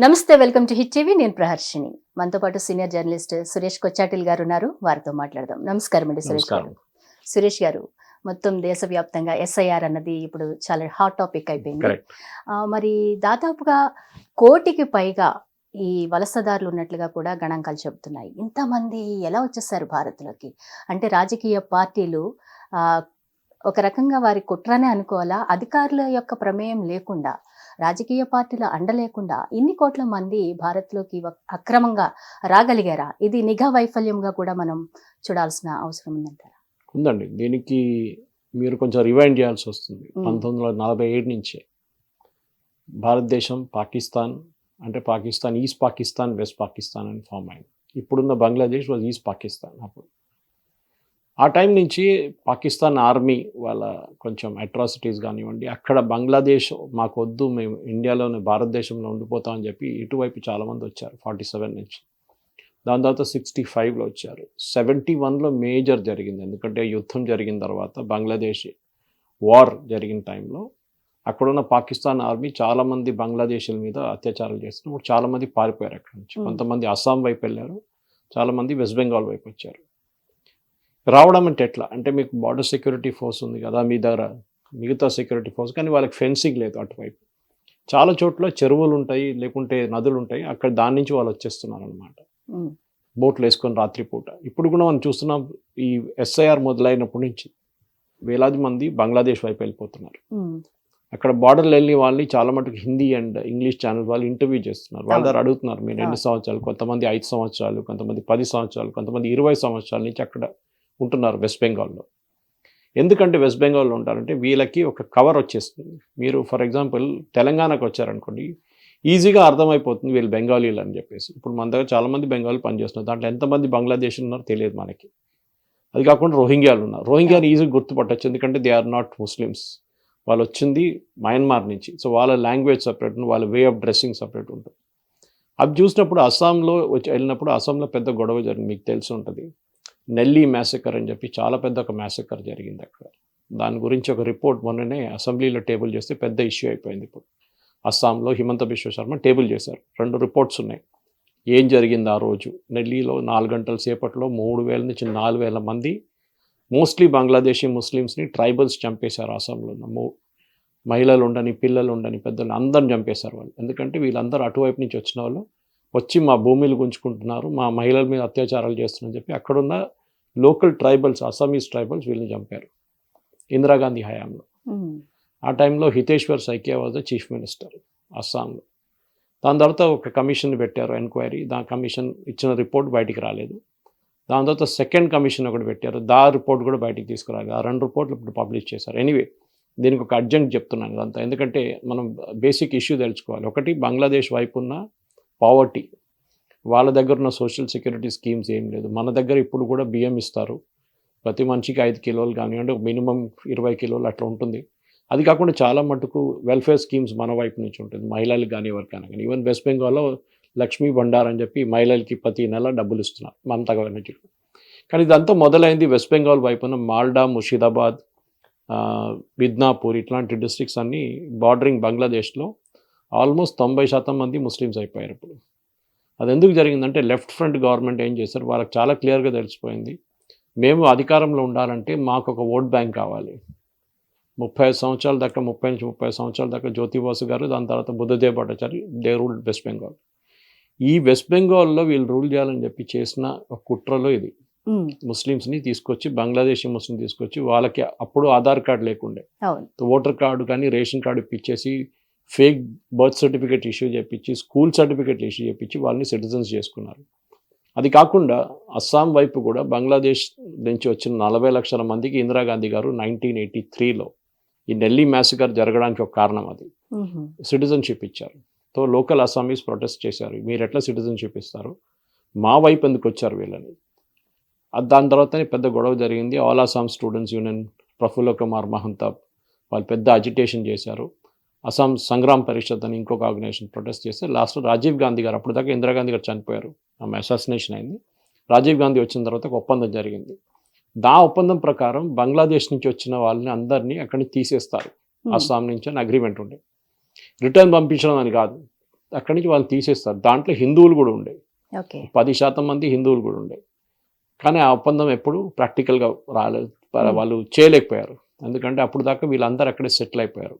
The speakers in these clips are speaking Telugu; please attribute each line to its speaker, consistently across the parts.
Speaker 1: నమస్తే వెల్కమ్ టు హిట్ టీవీ. నేను ప్రహర్షిని. మనతో పాటు సీనియర్ జర్నలిస్ట్ సురేష్ కొచ్చాటిల్ గారు ఉన్నారు. వారితో మాట్లాడదాం. నమస్కారం అండి సురేష్ గారు. సురేష్ గారు మొత్తం దేశవ్యాప్తంగా ఎస్ఐఆర్ అన్నది ఇప్పుడు చాలా హాట్ టాపిక్ అయిపోయింది. మరి దాదాపుగా కోటికి పైగా ఈ వలసదారులు ఉన్నట్లుగా కూడా గణాంకాలు చెబుతున్నాయి. ఇంతమంది ఎలా వచ్చేసారు భారత్లోకి? అంటే రాజకీయ పార్టీలు ఒక రకంగా వారి కుట్రనే అనుకోవాలా? అధికారుల యొక్క ప్రమేయం లేకుండా రాజకీయ పార్టీల అండ లేకుండా ఇన్ని కోట్ల మంది భారత్లోకి అక్రమంగా రాగలిగారా? ఇది నిఘా వైఫల్యంగా కూడా మనం చూడాల్సిన అవసరం ఉందంటారా?
Speaker 2: ఉందండి. దీనికి మీరు కొంచెం రివైండ్ చేయాల్సి వస్తుంది.
Speaker 1: మ్మ్.
Speaker 2: పంతొమ్మిది వందల నలభై ఏడు నుంచే భారతదేశం పాకిస్తాన్ అంటే పాకిస్తాన్ ఈస్ట్ పాకిస్తాన్ వెస్ట్ పాకిస్తాన్ అని ఫామ్ అయింది. ఇప్పుడున్న బంగ్లాదేశ్ వాజ్ ఈస్ట్ పాకిస్తాన్ అప్పుడు. ఆ టైం నుంచి పాకిస్తాన్ ఆర్మీ వాళ్ళ కొంచెం అట్రాసిటీస్ కానివ్వండి అక్కడ బంగ్లాదేశ్ మాకు వద్దు మేము ఇండియాలోనే భారతదేశంలో ఉండిపోతామని చెప్పి ఇటువైపు చాలామంది వచ్చారు ఫార్టీ సెవెన్ నుంచి. దాని తర్వాత సిక్స్టీ ఫైవ్లో వచ్చారు. సెవెంటీ వన్లో మేజర్ జరిగింది ఎందుకంటే యుద్ధం జరిగిన తర్వాత బంగ్లాదేశ్ వార్ జరిగిన టైంలో అక్కడున్న పాకిస్తాన్ ఆర్మీ చాలామంది బంగ్లాదేశీల మీద అత్యాచారాలు చేస్తున్నప్పుడు చాలామంది పారిపోయారు అక్కడి నుంచి.
Speaker 1: Hmm.
Speaker 2: కొంతమంది అస్సాం వైపు వెళ్ళారు చాలామంది వెస్ట్ బెంగాల్ వైపు వచ్చారు. రావడం అంటే ఎట్లా? అంటే మీకు బార్డర్ సెక్యూరిటీ ఫోర్స్ ఉంది కదా మీ దగ్గర మిగతా సెక్యూరిటీ ఫోర్స్ కానీ వాళ్ళకి ఫెన్సింగ్ లేదు అటువైపు. చాలా చోట్ల చెరువులు ఉంటాయి లేకుంటే నదులు ఉంటాయి అక్కడ దాని నుంచి వాళ్ళు వచ్చేస్తున్నారు అనమాట బోట్లు వేసుకొని రాత్రిపూట. ఇప్పుడు కూడా మనం చూస్తున్నాం ఈ ఎస్ఐఆర్ మొదలైనప్పటి నుంచి వేలాది మంది బంగ్లాదేశ్ వైపు వెళ్ళిపోతున్నారు. అక్కడ బార్డర్లు వెళ్ళి వాళ్ళని చాలా మటుకు హిందీ అండ్ ఇంగ్లీష్ ఛానల్ వాళ్ళు ఇంటర్వ్యూ చేస్తున్నారు. వాళ్ళ దగ్గర అడుగుతున్నారు మీరు ఎన్ని సంవత్సరాలు కొంతమంది ఐదు సంవత్సరాలు కొంతమంది పది సంవత్సరాలు కొంతమంది ఇరవై సంవత్సరాల నుంచి అక్కడ ఉంటున్నారు వెస్ట్ బెంగాల్లో ఎందుకంటే వెస్ట్ బెంగాల్లో ఉంటారంటే వీళ్ళకి ఒక కవర్ వచ్చేస్తుంది. మీరు ఫర్ ఎగ్జాంపుల్ తెలంగాణకు వచ్చారనుకోండి ఈజీగా అర్థమైపోతుంది వీళ్ళు బెంగాలీలు అని చెప్పేసి. ఇప్పుడు మన దగ్గర చాలామంది బెంగాలీ పనిచేస్తున్నారు. దాంట్లో ఎంతమంది బంగ్లాదేశ్ ఉన్నారో తెలియదు మనకి. అది కాకుండా రోహింగ్యాలు ఉన్నారు. రోహింగ్యాలు ఈజీగా గుర్తుపట్టచ్చు. ఎందుకంటే దే ఆర్ నాట్ ముస్లిమ్స్ వాళ్ళు వచ్చింది మయన్మార్ నుంచి. సో వాళ్ళ లాంగ్వేజ్ సపరేట్ వాళ్ళ వే ఆఫ్ డ్రెస్సింగ్ సపరేట్ ఉంటుంది. అది చూసినప్పుడు అస్సాంలో వచ్చి వెళ్ళినప్పుడు అస్సాంలో పెద్ద గొడవ జరిగింది. మీకు తెలిసి ఉంటుంది. నెల్లీ మ్యాసకర్ అని చెప్పి చాలా పెద్ద ఒక మ్యాసకర్ జరిగింది అక్కడ. దాని గురించి ఒక రిపోర్ట్ మొన్ననే అసెంబ్లీలో టేబుల్ చేస్తే పెద్ద ఇష్యూ అయిపోయింది ఇప్పుడు. అస్సాంలో హిమంత బిశ్వ శర్మ టేబుల్ చేశారు. రెండు రిపోర్ట్స్ ఉన్నాయి. ఏం జరిగింది ఆ రోజు? నెల్లీలో నాలుగు గంటల సేపట్లో మూడు వేల నుంచి నాలుగు వేల మంది మోస్ట్లీ బంగ్లాదేశీ ముస్లిమ్స్ని ట్రైబల్స్ చంపేశారు అస్సాంలో ఉన్న మో- మహిళలు ఉండని పిల్లలు ఉండని పెద్దలు అందరిని చంపేశారు వాళ్ళు. ఎందుకంటే వీళ్ళందరూ అటువైపు నుంచి వచ్చిన వాళ్ళు. వచ్చి మా భూమిలు గుంజుకుంటున్నారు మా మహిళల మీద అత్యాచారాలు చేస్తున్నారని చెప్పి అక్కడున్న లోకల్ ట్రైబల్స్ అస్సామీస్ ట్రైబల్స్ వీళ్ళని చంపారు ఇందిరాగాంధీ హయాంలో. ఆ టైంలో Hiteswar Saikia was the chief minister అస్సాంలో. దాని తర్వాత ఒక కమిషన్ పెట్టారు ఎంక్వైరీ దాని కమిషన్ ఇచ్చిన రిపోర్ట్ బయటికి రాలేదు. దాని తర్వాత సెకండ్ కమిషన్ ఒకటి పెట్టారు దా రిపోర్ట్ కూడా బయటికి తీసుకురాలేదు. ఆ రెండు రిపోర్ట్లు ఇప్పుడు పబ్లిష్ చేశారు. ఎనీవే దీనికి ఒక అర్జెంట్ చెప్తున్నాను ఇదంతా. ఎందుకంటే మనం బేసిక్ ఇష్యూ తెలుసుకోవాలి. ఒకటి బంగ్లాదేశ్ వైపు ఉన్న పావర్టీ. వాళ్ళ దగ్గర ఉన్న సోషల్ సెక్యూరిటీ స్కీమ్స్ ఏం లేదు. మన దగ్గర ఇప్పుడు కూడా బియ్యం ఇస్తారు. ప్రతి మనిషికి ఐదు కిలోలు కానివ్వండి మినిమం ఇరవై కిలోలు అట్లా ఉంటుంది. అది కాకుండా చాలా మటుకు వెల్ఫేర్ స్కీమ్స్ మన వైపు నుంచి ఉంటుంది. మహిళలకు కానీ ఎవరికైనా కానీ. ఈవెన్ వెస్ట్ బెంగాల్లో లక్ష్మీ భండార్ అని చెప్పి మహిళలకి ప్రతి నెల డబ్బులు ఇస్తున్నారు. మమతా గవర్నమెంట్ కానీ ఇదంతా మొదలైంది వెస్ట్ బెంగాల్ వైపున. మాల్డా ముషిదాబాద్ మిద్నాపూర్ ఇట్లాంటి డిస్ట్రిక్ట్స్ అన్నీ బార్డరింగ్ బంగ్లాదేశ్లో ఆల్మోస్ట్ తొంభై శాతం మంది ముస్లిమ్స్ అయిపోయారు ఇప్పుడు. అది ఎందుకు జరిగిందంటే లెఫ్ట్ ఫ్రంట్ గవర్నమెంట్ ఏం చేశారు? వాళ్ళకి చాలా క్లియర్గా తెలిసిపోయింది. మేము అధికారంలో ఉండాలంటే మాకు ఒక ఓట్ బ్యాంక్ కావాలి. ముప్పై ఐదు సంవత్సరాల దాకా ముప్పై నుంచి ముప్పై ఐదు సంవత్సరాల దాకా జ్యోతిబాసు గారు దాని తర్వాత Buddhadeb Bhattacharya they rule west Bengal. ఈ వెస్ట్ బెంగాల్లో వీళ్ళు రూల్ చేయాలని చెప్పి చేసిన ఒక కుట్రలో ఇది. ముస్లిమ్స్ని తీసుకొచ్చి బంగ్లాదేశీ ముస్లిం తీసుకొచ్చి వాళ్ళకి అప్పుడు ఆధార్ కార్డు లేకుండే. ఓటర్ కార్డు కానీ రేషన్ కార్డు ఇప్పించేసి ఫేక్ బర్త్ సర్టిఫికేట్ ఇష్యూ చేపించి స్కూల్ సర్టిఫికేట్లు ఇష్యూ చేపించి వాళ్ళని సిటిజన్స్ చేసుకున్నారు. అది కాకుండా అస్సాం వైపు కూడా బంగ్లాదేశ్ నుంచి వచ్చిన నలభై లక్షల మందికి ఇందిరాగాంధీ గారు నైన్టీన్ ఎయిటీ త్రీలో ఈ నెల్లీ మ్యాసికర్ జరగడానికి ఒక కారణం అది. సిటిజన్షిప్ ఇచ్చారు. తో లోకల్ అస్సామీస్ ప్రొటెస్ట్ చేశారు. మీరు ఎట్లా సిటిజన్షిప్ ఇస్తారు? మా వైపు ఎందుకు వచ్చారు వీళ్ళని? దాని తర్వాతనే పెద్ద గొడవ జరిగింది. All Assam students union Prafulla Kumar Mahanta వాళ్ళు పెద్ద అజిటేషన్ చేశారు. అస్సాం సంగ్రామ్ పరిషత్ అని ఇంకొక ఆర్గనైజేషన్ ప్రొటెస్ట్ చేస్తే లాస్ట్ రాజీవ్ గాంధీ గారు అప్పుడు దాకా ఇందిరాగాంధీ గారు చనిపోయారు. ఆమె అసాసినేషన్ అయింది. రాజీవ్ గాంధీ వచ్చిన తర్వాత ఒక ఒప్పందం జరిగింది. దా ఒప్పందం ప్రకారం బంగ్లాదేశ్ నుంచి వచ్చిన వాళ్ళని అందరినీ అక్కడి నుంచి తీసేస్తారు. అస్సాం నుంచి అని అగ్రిమెంట్ ఉండే. రిటర్న్ పంపించడం అని కాదు. అక్కడి నుంచి వాళ్ళు తీసేస్తారు. దాంట్లో హిందువులు కూడా ఉండే. పది శాతం మంది హిందువులు కూడా ఉండే. కానీ ఆ ఒప్పందం ఎప్పుడు ప్రాక్టికల్గా రాలేదు. వాళ్ళు చేయలేకపోయారు. ఎందుకంటే అప్పుడు దాకా వీళ్ళందరూ అక్కడే సెటిల్ అయిపోయారు.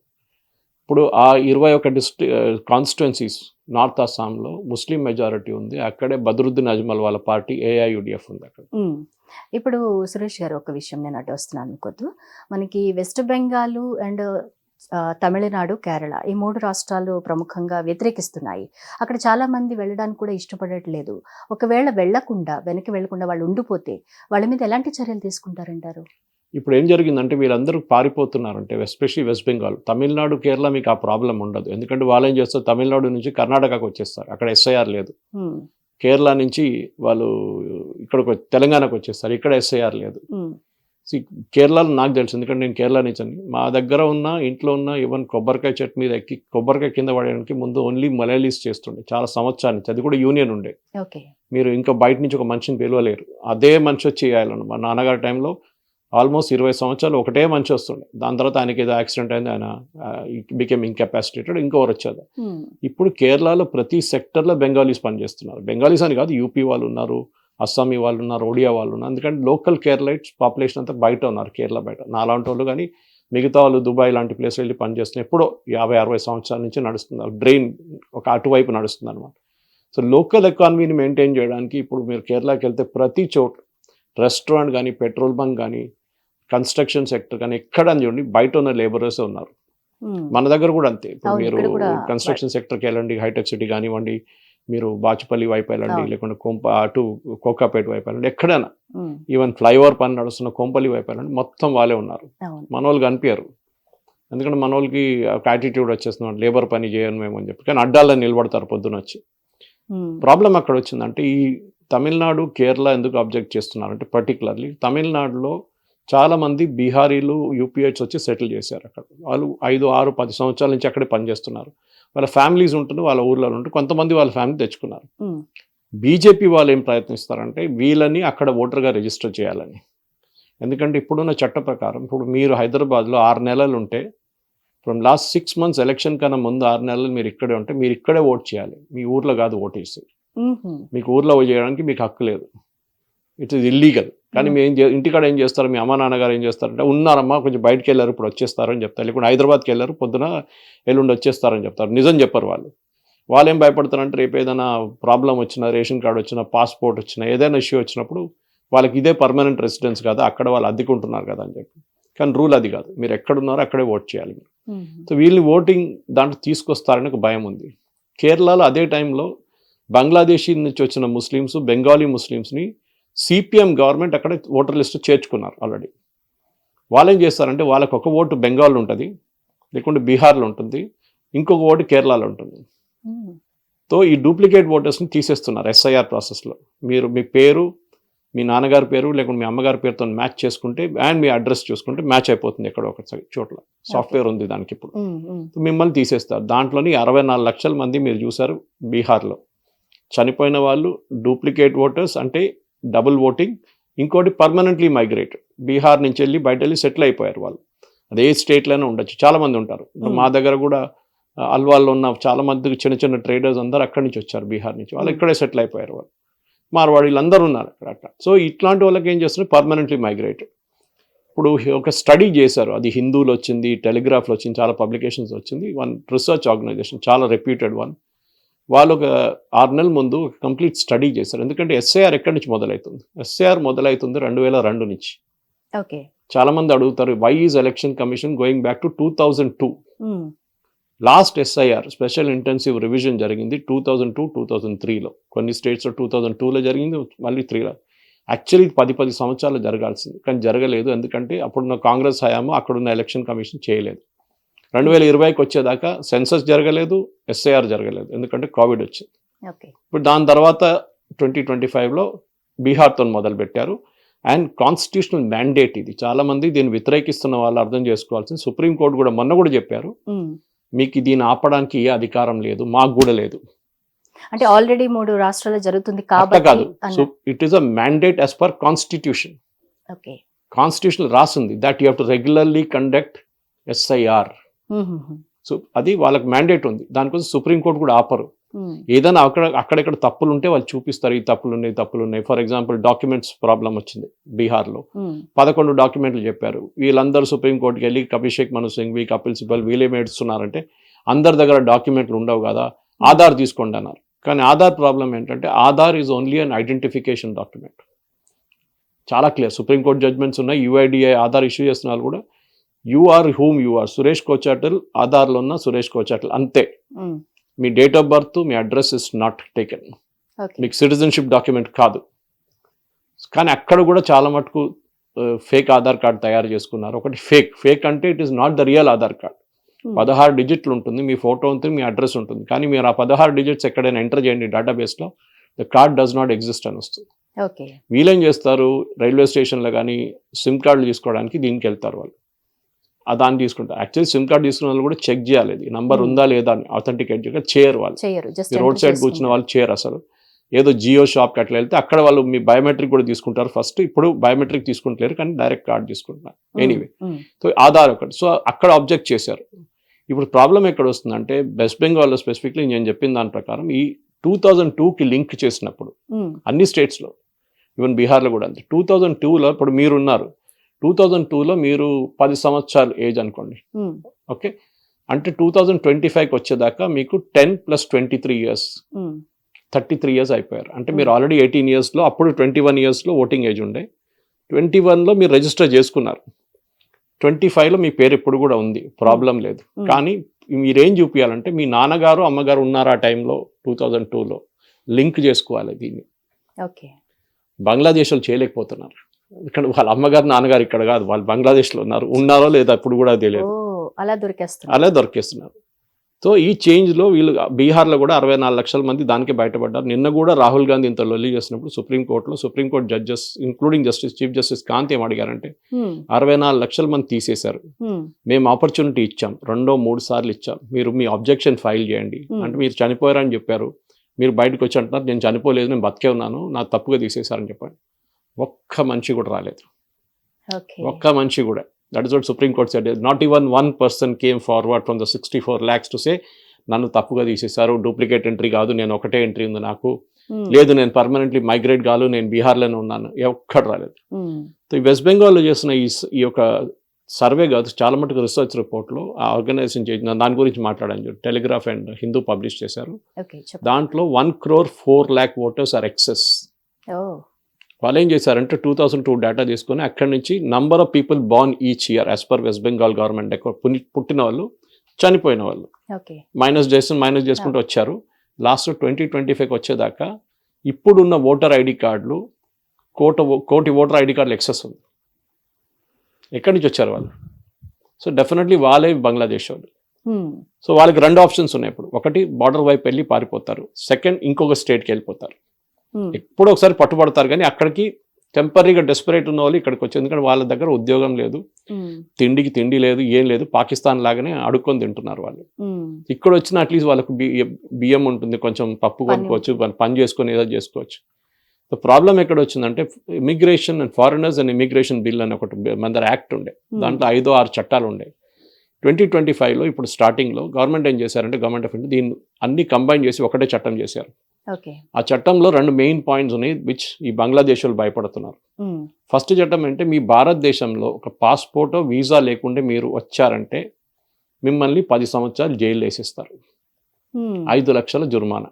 Speaker 2: ఇప్పుడు ఆ ఇరవై ఒక డిస్ట్రి కాన్స్టిట్యున్సీస్ నార్త్ అస్సాంలో ముస్లిం మెజారిటీ ఉంది. అక్కడే బద్రుద్దీన్ అజ్మల్ వాళ్ళ పార్టీ ఏఐయుడిఎఫ్ ఉంది అక్కడ.
Speaker 1: ఇప్పుడు సురేష్ గారు ఒక విషయం నేను అడ్డు వస్తున్నాను అనుకోద్దు. మనకి వెస్ట్ బెంగాల్ అండ్ తమిళనాడు కేరళ ఈ మూడు రాష్ట్రాలు ప్రముఖంగా వ్యతిరేకిస్తున్నాయి. అక్కడ చాలా మంది వెళ్ళడానికి కూడా ఇష్టపడట్లేదు. ఒకవేళ వెళ్ళకుండా వెనక్కి వెళ్ళకుండా వాళ్ళు ఉండిపోతే వాళ్ళ మీద ఎలాంటి చర్యలు తీసుకుంటారంటారు?
Speaker 2: ఇప్పుడు ఏం జరిగిందంటే వీళ్ళందరూ పారిపోతున్నారంటే ఎస్పెషల్లీ వెస్ట్ బెంగాల్. తమిళనాడు కేరళ మీకు ఆ ప్రాబ్లం ఉండదు. ఎందుకంటే వాళ్ళు ఏం చేస్తారు? తమిళనాడు నుంచి కర్ణాటకకు వచ్చేస్తారు. అక్కడ ఎస్ఐఆర్ లేదు. కేరళ నుంచి వాళ్ళు ఇక్కడికి వచ్చి- తెలంగాణకు వచ్చేస్తారు. ఇక్కడ ఎస్ఐఆర్ లేదు. కేరళలో నాకు తెలుసు. ఎందుకంటే నేను కేరళ నుంచి అని. మా దగ్గర ఉన్న ఇంట్లో ఉన్న ఈవెన్ కొబ్బరికాయ చెట్టు మీద ఎక్కి కొబ్బరికాయ కింద పడడానికి ముందు ఓన్లీ మలయాళీస్ చేస్తుండే. చాలా సంవత్సరాల నుంచి. అది కూడా యూనియన్ ఉండే. మీరు ఇంకా బయట నుంచి ఒక మనిషిని పిలవలేరు. అదే మనిషి వచ్చి చేయాలను మా నాన్నగారి టైంలో ఆల్మోస్ట్ ఇరవై సంవత్సరాలు ఒకటే మనిషి వస్తుండే. దాని తర్వాత ఆయనకి ఏదో యాక్సిడెంట్ అయింది ఆయన బికెమ్ ఇంకెపాసిటేటెడ్ ఇంకోరు వచ్చేది ఇప్పుడు కేరళలో ప్రతి సెక్టర్లో బెంగాలీస్ పనిచేస్తున్నారు. బెంగాలీస్ అని కాదు యూపీ వాళ్ళు ఉన్నారు అస్సామీ వాళ్ళు ఉన్నారు ఒడియా వాళ్ళు ఉన్నారు. ఎందుకంటే లోకల్ కేరళైట్స్ పాపులేషన్ అంతా బయట ఉన్నారు కేరళ బయట. నాలాంటి వాళ్ళు కానీ మిగతా వాళ్ళు దుబాయ్ లాంటి ప్లేస్ వెళ్ళి పనిచేస్తున్నారు ఎప్పుడో యాభై అరవై సంవత్సరాల నుంచి నడుస్తున్నారు. డ్రెయిన్ ఒక అటువైపు నడుస్తుంది అనమాట సో లోకల్ ఎకానమీని మెయింటైన్ చేయడానికి ఇప్పుడు మీరు కేరళకి వెళ్తే ప్రతి చోట రెస్టారెంట్ కానీ పెట్రోల్ బంక్ కానీ కన్స్ట్రక్షన్ సెక్టర్ కానీ ఎక్కడ చూడండి బయట ఉన్న లేబరర్స్ ఉన్నారు. మన దగ్గర కూడా అంతే. ఇప్పుడు మీరు కన్స్ట్రక్షన్ సెక్టర్కి వెళ్ళండి హైటెక్ సిటీ కానివ్వండి మీరు బాచుపల్లి వైపు వెళ్ళండి. లేకుంటే కొంప అటు కోకాపేట వైపు వెళ్ళండి ఎక్కడైనా. ఈవెన్ ఫ్లైఓవర్ పని నడుస్తున్న కొంపల్లి వైపు వెళ్ళండి మొత్తం వాళ్ళే ఉన్నారు.
Speaker 1: అవును.
Speaker 2: మన వాళ్ళు కనిపించారు. ఎందుకంటే మన వాళ్ళకి ఒక యాటిట్యూడ్ వచ్చేస్తున్నాం లేబర్ పని చేయను మేము అని చెప్పి. కానీ అడ్డాల్లో నిలబడతారు పొద్దున వచ్చి. ప్రాబ్లం అక్కడ వచ్చిందంటే ఈ తమిళనాడు కేరళ ఎందుకు అబ్జెక్ట్ చేస్తున్నారంటే పర్టికులర్లీ తమిళనాడులో చాలా మంది బీహారీలు యూపీహెచ్ వచ్చి సెటిల్ చేశారు అక్కడ. వాళ్ళు ఐదు ఆరు పది సంవత్సరాల నుంచి అక్కడే పనిచేస్తున్నారు. వాళ్ళ ఫ్యామిలీస్ ఉంటుంది వాళ్ళ ఊర్లో ఉంటే కొంతమంది వాళ్ళ ఫ్యామిలీ తెచ్చుకున్నారు. బీజేపీ వాళ్ళు ఏం ప్రయత్నిస్తారంటే వీళ్ళని అక్కడ ఓటర్గా రిజిస్టర్ చేయాలని. ఎందుకంటే ఇప్పుడున్న చట్ట ప్రకారం ఇప్పుడు మీరు హైదరాబాద్లో ఆరు నెలలు ఉంటే from last six months election కన్నా ముందు ఆరు నెలలు మీరు ఇక్కడే ఉంటే మీరు ఇక్కడే ఓట్ చేయాలి. మీ ఊర్లో కాదు ఓట్ వేసి
Speaker 1: ఉమ్హు,
Speaker 2: మీకు ఊర్లో చేయడానికి మీకు హక్కు లేదు. It is illegal. కానీ
Speaker 1: Hmm.
Speaker 2: మీ ఏం చే ఇంటికాడ ఏం చేస్తారు? మీ అమ్మ నాన్నగారు ఏం చేస్తారంటే ఉన్నారమ్మా కొంచెం బయటకు వెళ్ళారు ఇప్పుడు వచ్చేస్తారని చెప్తారు. లేకుంటే హైదరాబాద్కి వెళ్ళారు పొద్దున ఎల్లుండి వచ్చేస్తారని చెప్తారు. నిజం చెప్పరు వాళ్ళు. వాళ్ళు ఏం భయపడతారంటే రేపు ఏదైనా ప్రాబ్లం వచ్చినా రేషన్ కార్డు వచ్చినా పాస్పోర్ట్ వచ్చినా ఏదైనా ఇష్యూ వచ్చినప్పుడు వాళ్ళకి ఇదే పర్మనెంట్ రెసిడెన్స్ కదా అక్కడ వాళ్ళు అద్దెకుంటున్నారు కదా అని చెప్పి. కానీ రూల్ అది కాదు. మీరు ఎక్కడున్నారో అక్కడే ఓట్ చేయాలి మీరు.
Speaker 1: ఉమ్హు,
Speaker 2: సో వీళ్ళని ఓటింగ్ దాంట్లో తీసుకొస్తారని ఒక భయం ఉంది. కేరళలో అదే టైంలో బంగ్లాదేశీ నుంచి వచ్చిన ముస్లిమ్స్ బెంగాలీ ముస్లిమ్స్ని సిపిఎం గవర్నమెంట్ అక్కడ ఓటర్ లిస్ట్ చేర్చుకున్నారు ఆల్రెడీ వాళ్ళు ఏం చేస్తారంటే వాళ్ళకి ఒక ఓటు బెంగాల్లో ఉంటుంది లేకుంటే బీహార్లో ఉంటుంది ఇంకొక ఓటు కేరళలో ఉంటుంది.
Speaker 1: ఉమ్,
Speaker 2: తో ఈ డూప్లికేట్ ఓటర్స్ని తీసేస్తున్నారు ఎస్ఐఆర్ ప్రాసెస్లో మీరు మీ పేరు మీ నాన్నగారి పేరు లేకుంటే మీ అమ్మగారి పేరుతో మ్యాచ్ చేసుకుంటే అండ్ మీ అడ్రస్ చూసుకుంటే మ్యాచ్ అయిపోతుంది ఎక్కడో ఒక చోట్ల. సాఫ్ట్వేర్ ఉంది దానికి ఇప్పుడు.
Speaker 1: ఉమ్, ఉమ్,
Speaker 2: మిమ్మల్ని తీసేస్తారు. దాంట్లోని అరవై నాలుగు లక్షల మంది మీరు చూసారు బీహార్లో. చనిపోయిన వాళ్ళు డూప్లికేట్ ఓటర్స్ అంటే డబుల్ ఓటింగ్ ఇంకోటి పర్మనెంట్లీ మైగ్రేట్ బీహార్ నుంచి వెళ్ళి బయట వెళ్ళి సెటిల్ అయిపోయారు వాళ్ళు. అదే స్టేట్లోనే ఉండొచ్చు. చాలా మంది ఉంటారు. మా దగ్గర కూడా అల్వాల్లో ఉన్న చాలా మంది చిన్న చిన్న ట్రేడర్స్ అందరూ అక్కడి నుంచి వచ్చారు బీహార్ నుంచి. వాళ్ళు. ఇక్కడే సెటిల్ అయిపోయారు వాళ్ళు. మార్వాడి వీళ్ళందరూ ఉన్నారు అక్కడ అట్లా సో ఇట్లాంటి వాళ్ళకి ఏం చేస్తున్నారు? పర్మనెంట్లీ మైగ్రేట్ ఇప్పుడు ఒక స్టడీ చేశారు. అది హిందూలో వచ్చింది టెలిగ్రాఫ్లో వచ్చింది చాలా పబ్లికేషన్స్ వచ్చింది. వన్ రీసెర్చ్ ఆర్గనైజేషన్ చాలా రెప్యూటెడ్ వన్ వాళ్ళు ఒక ఆరు నెలల ముందు ఒక కంప్లీట్ స్టడీ చేశారు. ఎందుకంటే ఎస్ఐఆర్ ఎక్కడి నుంచి మొదలవుతుంది ఎస్ఐఆర్ మొదలవుతుంది రెండు వేల రెండు నుంచి.
Speaker 1: ఓకే.
Speaker 2: చాలా మంది అడుగుతారు why is election commission going back to two thousand two last SIR special intensive revision జరిగింది two thousand two two thousand త్రీలో కొన్ని స్టేట్స్లో టూ థౌజండ్ టూలో జరిగింది మళ్ళీ త్రీలో యాక్చువల్లీ పది పది సంవత్సరాలు జరగాల్సింది. కానీ జరగలేదు. ఎందుకంటే అప్పుడున్న కాంగ్రెస్ హయాము అక్కడున్న ఎలక్షన్ కమిషన్ చేయలేదు. రెండు వేల ఇరవైకి వచ్చేదాకా సెన్సస్ జరగలేదు ఎస్ఐఆర్ జరగలేదు. ఎందుకంటే కోవిడ్ వచ్చింది. ఇప్పుడు దాని తర్వాత ట్వంటీ ట్వంటీ ఫైవ్లో బీహార్తో మొదలుపెట్టారు. అండ్ కాన్స్టిట్యూషనల్ మ్యాండేట్ ఇది. చాలామంది దీన్ని వ్యతిరేకిస్తున్న వాళ్ళు అర్థం చేసుకోవాల్సింది. సుప్రీంకోర్టు కూడా మొన్న కూడా చెప్పారు. మీకు దీన్ని ఆపడానికి ఏ అధికారం లేదు మాకు కూడా లేదు.
Speaker 1: అంటే ఆల్రెడీ మూడు రాష్ట్రాలు జరుగుతుంది కాబట్టి
Speaker 2: కాదు. So it is a mandate as per constitution constitution రాసింది. That you have to regularly conduct SIR so అది వాళ్ళకి మ్యాండేట్ ఉంది. దానికోసం సుప్రీంకోర్టు కూడా ఆపరు. ఏదైనా అక్కడ అక్కడెక్కడ తప్పులు ఉంటే వాళ్ళు చూపిస్తారు. ఈ తప్పులు ఉన్నాయి తప్పులు ఉన్నాయి ఫర్ ఎగ్జాంపుల్ డాక్యుమెంట్స్ ప్రాబ్లం వచ్చింది బీహార్లో. పదకొండు డాక్యుమెంట్లు చెప్పారు. వీళ్ళందరూ సుప్రీంకోర్టుకి వెళ్ళి అభిషేక్ మను సింఘ్వి కపిల్ సిబల్ వీళ్ళేం ఏడుస్తున్నారంటే అందరి దగ్గర డాక్యుమెంట్లు ఉండవు కదా. ఆధార్ తీసుకోండి అన్నారు. కానీ ఆధార్ ప్రాబ్లం ఏంటంటే Aadhaar is only an identification document చాలా క్లియర్ సుప్రీంకోర్టు జడ్జ్మెంట్స్ ఉన్నాయి. యూఐడిఐ ఆధార్ ఇష్యూ చేస్తున్న వాళ్ళు కూడా you are whom you are Suresh Kochattil ఆధార్లో ఉన్న సురేష్ కోచాటల్. అంతే.
Speaker 1: ఉమ్,
Speaker 2: మీ డేట్ ఆఫ్ బర్త్ మీ అడ్రస్ ఇస్ నాట్ టేకెన్ మీకు సిటిజన్షిప్ డాక్యుమెంట్ కాదు. కానీ అక్కడ కూడా చాలా మటుకు ఫేక్ ఆధార్ కార్డ్ తయారు చేసుకున్నారు. ఒకటి ఫేక్ ఫేక్ అంటే it is not the real Aadhaar card.
Speaker 1: Um,
Speaker 2: పదహారు డిజిట్లు ఉంటుంది. మీ ఫోటో ఉంటుంది మీ అడ్రస్ ఉంటుంది. కానీ మీరు ఆ పదహారు డిజిట్స్ ఎక్కడైనా ఎంటర్ చేయండి డేటాబేస్లో the card does not exist అని వస్తుంది. వీళ్ళేం చేస్తారు? రైల్వే స్టేషన్లో కానీ సిమ్ కార్డులు తీసుకోవడానికి దీనికి వెళ్తారు వాళ్ళు. దాన్ని తీసుకుంటారు. యాక్చువల్లీ సిమ్ కార్డ్ తీసుకున్న వాళ్ళు కూడా చెక్ చేయాలి. ఇది నంబర్
Speaker 1: Hmm.
Speaker 2: ఉందా లేదా అని. అథెంటికేట్ చేయగా చేయరు వాళ్ళు. రోడ్ సైడ్ కూర్చున్న వాళ్ళు చేయరు అసలు. ఏదో జియో షాప్కి అట్లా వెళ్తే అక్కడ వాళ్ళు మీ బయోమెట్రిక్ కూడా తీసుకుంటారు. ఫస్ట్ ఇప్పుడు బయోమెట్రిక్ తీసుకుంటలేరు కానీ డైరెక్ట్ కార్డ్ తీసుకుంటున్నారు ఎనీవే సో ఆధార్ ఒకటి. సో అక్కడ ఆబ్జెక్ట్ చేశారు. ఇప్పుడు ప్రాబ్లం ఎక్కడ వస్తుందంటే వెస్ట్ బెంగాల్లో స్పెసిఫిక్లీ నేను చెప్పిన దాని ప్రకారం ఈ టూ థౌజండ్ టూకి లింక్ చేసినప్పుడు అన్ని స్టేట్స్లో ఈవెన్ బీహార్లో కూడా అంతే. టూ థౌజండ్ టూలో ఇప్పుడు మీరు ఉన్నారు టూ థౌజండ్ టూలో మీరు పది సంవత్సరాలు ఏజ్ అనుకోండి. ఓకే? అంటే టూ థౌజండ్ ట్వంటీ ఫైవ్కి వచ్చేదాకా మీకు ten plus twenty three years. Thirty three years అయిపోయారు. అంటే మీరు ఆల్రెడీ ఎయిటీన్ ఇయర్స్లో అప్పుడు ట్వంటీ వన్ ఇయర్స్లో ఓటింగ్ ఏజ్ ఉండే. ట్వంటీ వన్లో మీరు రిజిస్టర్ చేసుకున్నారు. ట్వంటీ ఫైవ్లో మీ పేరు ఇప్పుడు కూడా ఉంది. ప్రాబ్లం లేదు. కానీ మీరేం చూపించాలంటే మీ నాన్నగారు అమ్మగారు ఉన్నారు ఆ టైంలో టూ థౌజండ్ టూలో? లింక్ చేసుకోవాలి దీన్ని.
Speaker 1: ఓకే.
Speaker 2: బంగ్లాదేశ్లో చేయలేకపోతున్నారు. ఇక్కడ వాళ్ళ అమ్మగారు నాన్నగారు ఇక్కడ కాదు. వాళ్ళు బంగ్లాదేశ్లో ఉన్నారు. ఉన్నారో లేదా ఇప్పుడు కూడా తెలియదు.
Speaker 1: అలా దొరికేస్తుంది
Speaker 2: అలా దొరికేస్తున్నారు. సో ఈ చేంజ్లో వీళ్ళు బీహార్లో కూడా అరవై నాలుగు లక్షల మంది దానికి బయటపడ్డారు. నిన్న కూడా రాహుల్ గాంధీ ఇంత లొల్లి చేసినప్పుడు సుప్రీంకోర్టులో supreme court judges including justice chief justice Kant ఏం అడిగారంటే అరవై నాలుగు లక్షల మంది తీసేశారు. మేము ఆపర్చునిటీ ఇచ్చాం. రెండో మూడు సార్లు ఇచ్చాం. మీరు మీ అబ్జెక్షన్ ఫైల్ చేయండి. అంటే మీరు చనిపోయారని చెప్పారు. మీరు బయటకు వచ్చి అంటున్నారు. నేను చనిపోలేదు నేను బతికే ఉన్నాను. నా తప్పుగా తీసేశారని చెప్పండి ఒక్క మనిషి కూడా రాలేదు. ఒక్క మనిషి కూడా. That is what supreme court said not even one person came forward from the sixty four lakhs to say నన్ను తప్పుగా తీసేశారు డూప్లికేట్ ఎంట్రీ కాదు నేను ఒకటే ఎంట్రీ ఉంది నాకు. లేదు నేను పర్మనెంట్లీ మైగ్రేట్ కాదు నేను బీహార్లోనే ఉన్నాను. ఎక్కడ రాలేదు. సో వెస్ట్ బెంగాల్లో చేసిన ఈ ఈ యొక్క సర్వే కాదు చాలా మటుకు రీసెర్చ్ రిపోర్ట్లో ఆ ఆర్గనైజేషన్ చేసిన దాని గురించి మాట్లాడాను టెలిగ్రాఫ్ అండ్ హిందూ పబ్లిష్ చేశారు. దాంట్లో one crore four lakh voters are excess వాళ్ళు ఏం చేశారంటే టూ థౌసండ్ టూ డేటా తీసుకొని అక్కడి నుంచి number of people born each year as per West Bengal government పుట్టిన వాళ్ళు చనిపోయిన వాళ్ళు. మైనస్ చేసి మైనస్ చేసుకుంటూ వచ్చారు. లాస్ట్ ట్వంటీ ట్వంటీ ఫైవ్కి వచ్చేదాకా ఇప్పుడున్న ఓటర్ ఐడి కార్డులు కోట కోటి ఓటర్ ఐడి కార్డులు ఎక్సెస్ ఉంది. ఎక్కడి నుంచి వచ్చారు వాళ్ళు? సో డెఫినెట్లీ వాళ్ళే బంగ్లాదేశ్ వాళ్ళు. సో వాళ్ళకి రెండు ఆప్షన్స్ ఉన్నాయి ఇప్పుడు. ఒకటి బార్డర్ వైపు వెళ్ళి పారిపోతారు. సెకండ్ ఇంకొక స్టేట్కి వెళ్ళిపోతారు. ఎప్పుడో ఒకసారి పట్టుబడతారు కానీ అక్కడికి టెంపరీగా డెస్పరేట్ ఉన్న వాళ్ళు ఇక్కడికి వచ్చి ఎందుకంటే వాళ్ళ దగ్గర ఉద్యోగం లేదు. తిండికి తిండి లేదు ఏం లేదు. పాకిస్తాన్ లాగానే అడుక్కొని తింటున్నారు వాళ్ళు. ఇక్కడ వచ్చిన అట్లీస్ట్ వాళ్ళకు బియ్యం బియ్యం ఉంటుంది. కొంచెం పప్పు కొనుక్కోవచ్చు వాళ్ళు పని చేసుకొని ఏదో చేసుకోవచ్చు. ప్రాబ్లం ఎక్కడ వచ్చిందంటే immigration and foreigners and immigration bill అని ఒకటి మన దగ్గర యాక్ట్ ఉండే. దాంట్లో ఐదో ఆరు చట్టాలు ఉండే. ట్వంటీ ట్వంటీ ఫైవ్లో ఇప్పుడు స్టార్టింగ్లో గవర్నమెంట్ ఏం చేశారంటే గవర్నమెంట్ ఆఫ్ ఇండియా దీన్ని అన్ని కంబైన్ చేసి ఒకటే చట్టం చేశారు. ఆ చట్టంలో రెండు మెయిన్ పాయింట్స్ ఉన్నాయి విచ్ ఈ బంగ్లాదేశ్ వాళ్ళు భయపడుతున్నారు. ఫస్ట్ చట్టం అంటే మీ భారతదేశంలో ఒక పాస్పోర్ట్ వీసా లేకుంటే మీరు వచ్చారంటే మిమ్మల్ని పది సంవత్సరాలు జైలు వేసేస్తారు. ఐదు లక్షల జుర్మానా.